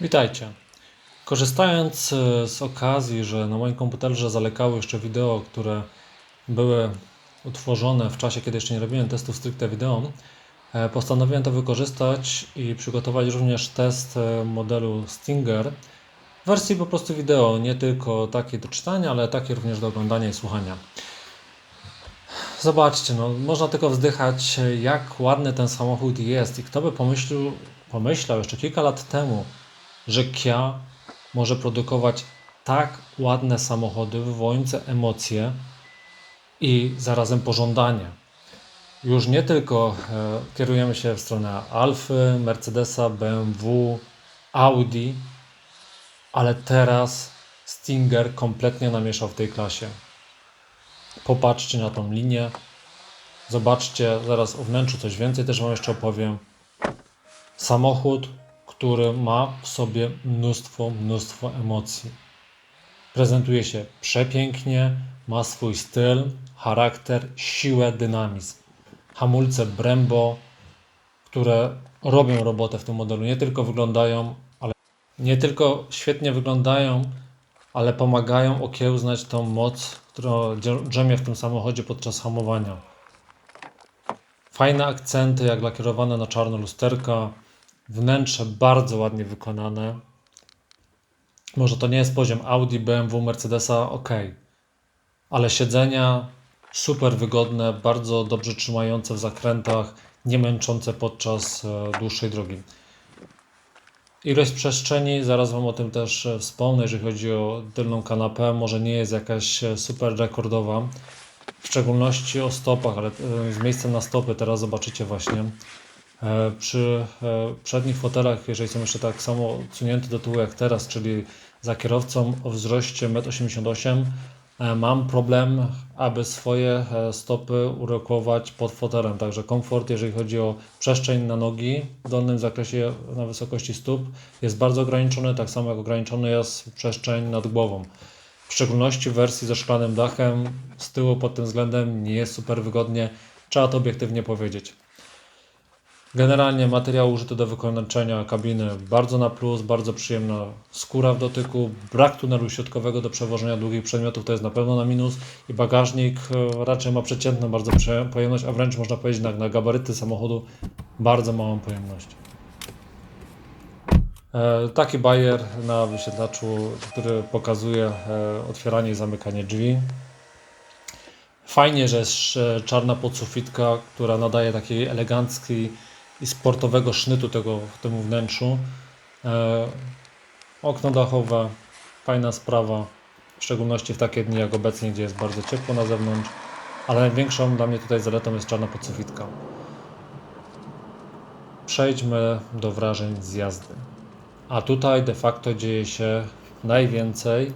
Witajcie. Korzystając e, z okazji, że na moim komputerze zalekały jeszcze wideo, które były utworzone w czasie, kiedy jeszcze nie robiłem testów stricte wideo, e, postanowiłem to wykorzystać i przygotować również test e, modelu Stinger w wersji po prostu wideo, nie tylko takiej do czytania, ale takiej również do oglądania i słuchania. Zobaczcie, no, można tylko wzdychać, jak ładny ten samochód jest i kto by pomyślał, pomyślał jeszcze kilka lat temu, że Kia może produkować tak ładne samochody, wywołujące emocje i zarazem pożądanie. Już nie tylko e, kierujemy się w stronę Alfy, Mercedesa, BMW, Audi, ale teraz Stinger kompletnie namieszał w tej klasie. Popatrzcie na tą linię. Zobaczcie zaraz o wnętrzu coś więcej też Wam jeszcze opowiem. Samochód, który ma w sobie mnóstwo, mnóstwo emocji. Prezentuje się przepięknie, ma swój styl, charakter, siłę, dynamizm. Hamulce Brembo, które robią robotę w tym modelu. Nie tylko wyglądają, ale nie tylko świetnie wyglądają, ale pomagają okiełznać tą moc, która drzemie w tym samochodzie podczas hamowania. Fajne akcenty, jak lakierowane na czarno lusterka, wnętrze bardzo ładnie wykonane. Może to nie jest poziom Audi, BMW, Mercedesa, ok, ale siedzenia super wygodne, bardzo dobrze trzymające w zakrętach, nie męczące podczas e, dłuższej drogi. Ilość przestrzeni, zaraz Wam o tym też e, wspomnę, jeżeli chodzi o tylną kanapę, może nie jest jakaś e, super rekordowa, w szczególności o stopach, ale z miejscem na stopy teraz zobaczycie właśnie. Przy przednich fotelach, jeżeli są jeszcze tak samo odsunięte do tyłu jak teraz, czyli za kierowcą o wzroście 1,88 m, E, mam problem, aby swoje e, stopy urokować pod fotelem. Także komfort, jeżeli chodzi o przestrzeń na nogi w dolnym zakresie na wysokości stóp, jest bardzo ograniczony, tak samo jak ograniczony jest przestrzeń nad głową. W szczególności w wersji ze szklanym dachem z tyłu pod tym względem nie jest super wygodnie, trzeba to obiektywnie powiedzieć. Generalnie materiał użyty do wykończenia kabiny bardzo na plus, bardzo przyjemna skóra w dotyku, brak tunelu środkowego do przewożenia długich przedmiotów to jest na pewno na minus i bagażnik e, raczej ma przeciętną bardzo pojemność, a wręcz można powiedzieć na, na gabaryty samochodu bardzo małą pojemność. E, taki bajer na wyświetlaczu, który pokazuje e, otwieranie i zamykanie drzwi. Fajnie, że jest czarna podsufitka, która nadaje takiej eleganckiej i sportowego sznytu tego, temu wnętrzu. E, okno dachowe, fajna sprawa, w szczególności w takie dni jak obecnie, gdzie jest bardzo ciepło na zewnątrz, ale największą dla mnie tutaj zaletą jest czarna podsufitka. Przejdźmy do wrażeń z jazdy. A tutaj de facto dzieje się najwięcej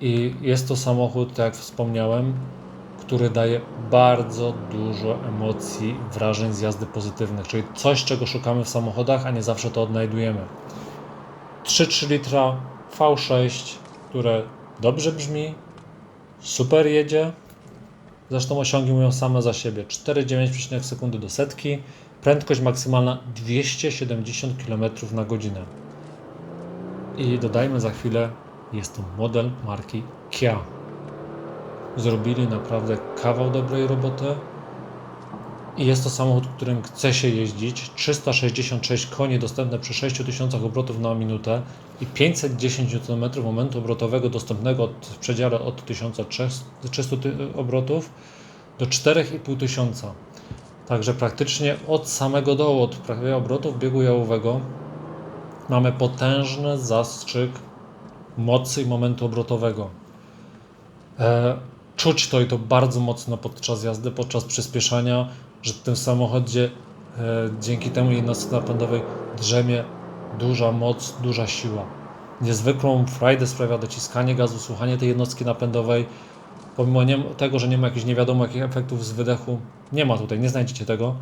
i jest to samochód, tak jak wspomniałem, który daje bardzo dużo emocji, wrażeń z jazdy pozytywnych, czyli coś, czego szukamy w samochodach, a nie zawsze to odnajdujemy. 3,3 litra V6, które dobrze brzmi, super jedzie, zresztą osiągi mówią same za siebie. 4,9 sekundy do setki, prędkość maksymalna 270 km na godzinę. I dodajmy za chwilę, jest to model marki Kia zrobili naprawdę kawał dobrej roboty. I jest to samochód, którym chce się jeździć. 366 koni dostępne przy 6000 obrotów na minutę i 510 Nm momentu obrotowego dostępnego w przedziale od 1300 obrotów do 4500. Także praktycznie od samego dołu, od prawie obrotów biegu jałowego mamy potężny zastrzyk mocy i momentu obrotowego. E, czuć to i to bardzo mocno podczas jazdy, podczas przyspieszania, że w tym samochodzie e, dzięki temu jednostce napędowej drzemie duża moc, duża siła. Niezwykłą frajdę sprawia dociskanie gazu, słuchanie tej jednostki napędowej. Pomimo nie, tego, że nie ma jakichś nie wiadomo jakich efektów z wydechu, nie ma tutaj, nie znajdziecie tego,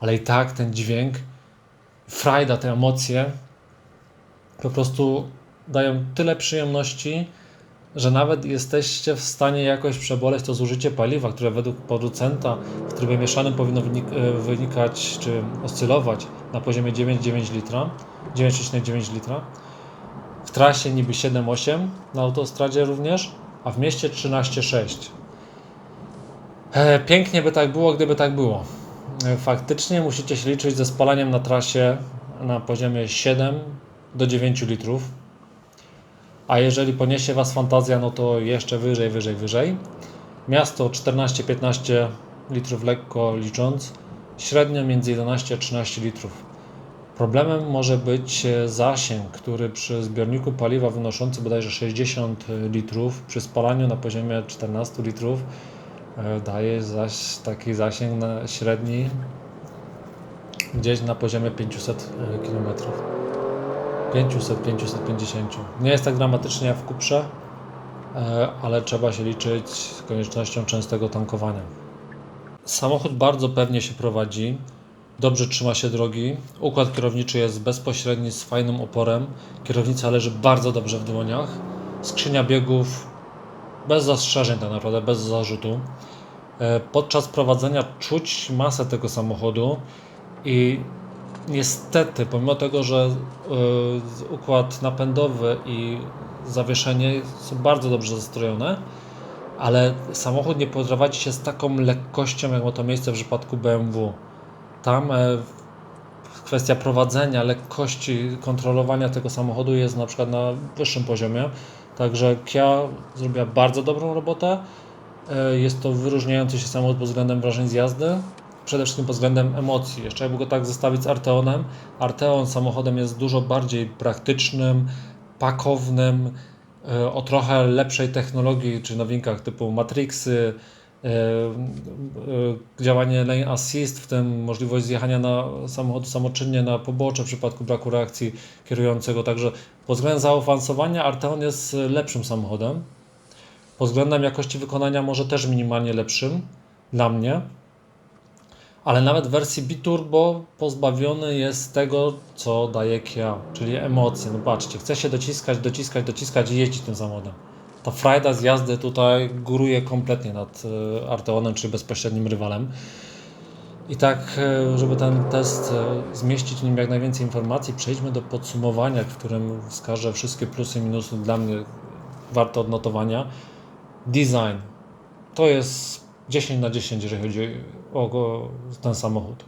ale i tak ten dźwięk, frajda, te emocje po prostu dają tyle przyjemności, że nawet jesteście w stanie jakoś przeboleć to zużycie paliwa, które według producenta w trybie mieszanym powinno e, wynikać czy oscylować na poziomie 9,9 litra, 9,9 litra, trasie niby 7,8, na autostradzie również, a w mieście 13,6. E, Pięknie by tak było, gdyby tak było. E, Faktycznie musicie się liczyć ze spalaniem na trasie na poziomie 7 do 9 litrów. A jeżeli poniesie Was fantazja, no to jeszcze wyżej, wyżej, wyżej. Miasto 14-15 litrów lekko licząc, średnio między 11 a 13 litrów. Problemem może być e, zasięg, który przy zbiorniku paliwa wynoszący bodajże 60 litrów, przy spalaniu na poziomie 14 litrów e, daje zaś taki zasięg na średni gdzieś na poziomie 500 km. 500-550. Nie jest tak dramatycznie jak w Kuprze, e, ale trzeba się liczyć z koniecznością częstego tankowania. Samochód bardzo pewnie się prowadzi, dobrze trzyma się drogi. Układ kierowniczy jest bezpośredni z fajnym oporem. Kierownica leży bardzo dobrze w dłoniach. Skrzynia biegów bez zastrzeżeń, tak naprawdę, bez zarzutu. E, Podczas prowadzenia czuć masę tego samochodu i niestety, pomimo tego, że y, układ napędowy i zawieszenie są bardzo dobrze zestrojone, ale samochód nie prowadzi się z taką lekkością, jak ma to miejsce w przypadku BMW. Tam e, kwestia prowadzenia, lekkości, kontrolowania tego samochodu jest na przykład na wyższym poziomie. Także Kia zrobiła bardzo dobrą robotę. E, Jest to wyróżniający się samochód pod względem wrażeń z jazdy, przede wszystkim pod względem emocji. Jeszcze jakby go tak zestawić z Arteonem. Arteon samochodem jest dużo bardziej praktycznym, pakownym, e, o trochę lepszej technologii czy nowinkach typu Matrixy, e, e, działanie lane assist, w tym możliwość zjechania na samochodu samoczynnie na pobocze w przypadku braku reakcji kierującego. Także pod względem zaawansowania Arteon jest lepszym samochodem. Pod względem jakości wykonania może też minimalnie lepszym dla mnie. Ale nawet w wersji Biturbo pozbawiony jest tego, co daje Kia, czyli emocje. No patrzcie, chce się dociskać, dociskać, dociskać i jeździć tym samochodem. Ta frajda z jazdy tutaj góruje kompletnie nad e, Arteonem, czy bezpośrednim rywalem. I tak, e, żeby ten test e, zmieścić w nim jak najwięcej informacji, przejdźmy do podsumowania, w którym wskażę wszystkie plusy i minusy dla mnie warte odnotowania. Design. To jest 10 na 10, jeżeli chodzi o ten samochód.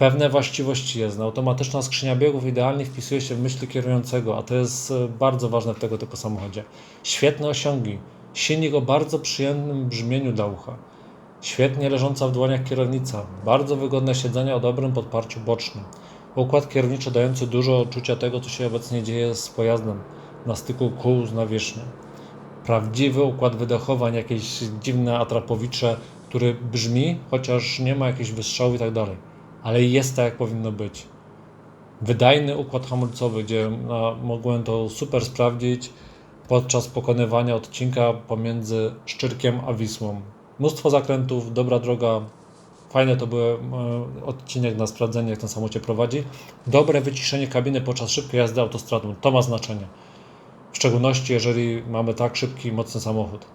Pewne właściwości jest. No, Automatyczna skrzynia biegów idealnie wpisuje się w myśli kierującego, a to jest e, bardzo ważne w tego typu samochodzie. Świetne osiągi. Silnik o bardzo przyjemnym brzmieniu dla ucha. Świetnie leżąca w dłoniach kierownica. Bardzo wygodne siedzenie o dobrym podparciu bocznym. Układ kierowniczy dający dużo odczucia tego, co się obecnie dzieje z pojazdem na styku kół z nawierzchnią prawdziwy układ wydechowań, jakieś dziwne atrapowicze, który brzmi, chociaż nie ma jakichś wystrzałów i tak dalej. Ale jest tak, jak powinno być. Wydajny układ hamulcowy, gdzie no, mogłem to super sprawdzić podczas pokonywania odcinka pomiędzy Szczyrkiem a Wisłą. Mnóstwo zakrętów, dobra droga, fajne to był e, odcinek na sprawdzenie, jak ten samochód prowadzi. Dobre wyciszenie kabiny podczas szybkiej jazdy autostradą, to ma znaczenie. W szczególności, jeżeli mamy tak szybki i mocny samochód.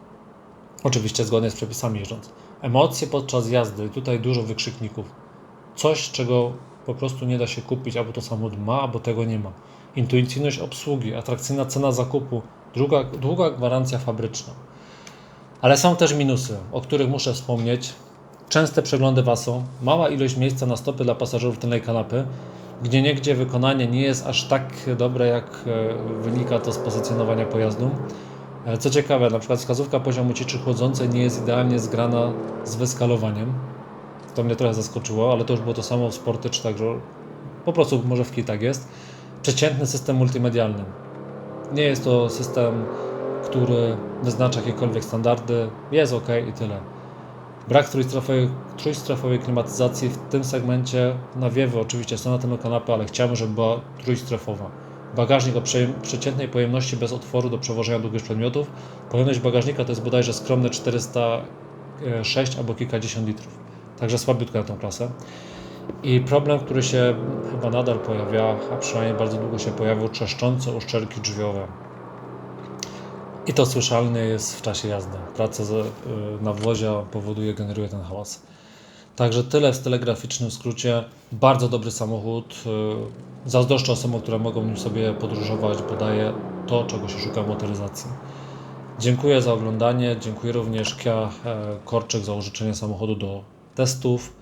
Oczywiście zgodnie z przepisami jeżdżąc. Emocje podczas jazdy, tutaj dużo wykrzykników. Coś, czego po prostu nie da się kupić, albo to samochód ma, albo tego nie ma. Intuicyjność obsługi, atrakcyjna cena zakupu, długa, długa gwarancja fabryczna. Ale są też minusy, o których muszę wspomnieć. Częste przeglądy WASO, mała ilość miejsca na stopy dla pasażerów tylnej kanapy, gdzie niegdzie wykonanie nie jest aż tak dobre, jak e, wynika to z pozycjonowania pojazdu. E, Co ciekawe, na przykład wskazówka poziomu ciczy chłodzącej nie jest idealnie zgrana z wyskalowaniem. To mnie trochę zaskoczyło, ale to już było to samo w sporty, czy także po prostu może w kitach jest. Przeciętny system multimedialny. Nie jest to system, który wyznacza jakiekolwiek standardy. Jest ok i tyle. Brak trójstrefowej, trójstrefowej klimatyzacji w tym segmencie nawiewy oczywiście są na tym kanapy, ale chciałbym, żeby była trójstrefowa. Bagażnik o prze- przeciętnej pojemności bez otworu do przewożenia długich przedmiotów. Pojemność bagażnika to jest bodajże skromne 406 albo kilkadziesiąt litrów. Także słabiutka na tą klasę. I problem, który się chyba nadal pojawia, a przynajmniej bardzo długo się pojawił, trzeszczące uszczelki drzwiowe. I to słyszalne jest w czasie jazdy. Praca y, na wozie powoduje, generuje ten hałas. Także tyle w telegraficznym skrócie. Bardzo dobry samochód. Yy, Zazdroszczę osobom, które mogą nim sobie podróżować, bo daje to, czego się szuka w motoryzacji. Dziękuję za oglądanie. Dziękuję również Kia e, Korczek za użyczenie samochodu do testów.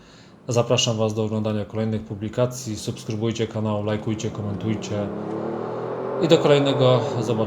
Zapraszam Was do oglądania kolejnych publikacji. Subskrybujcie kanał, lajkujcie, komentujcie. I do kolejnego zobaczenia.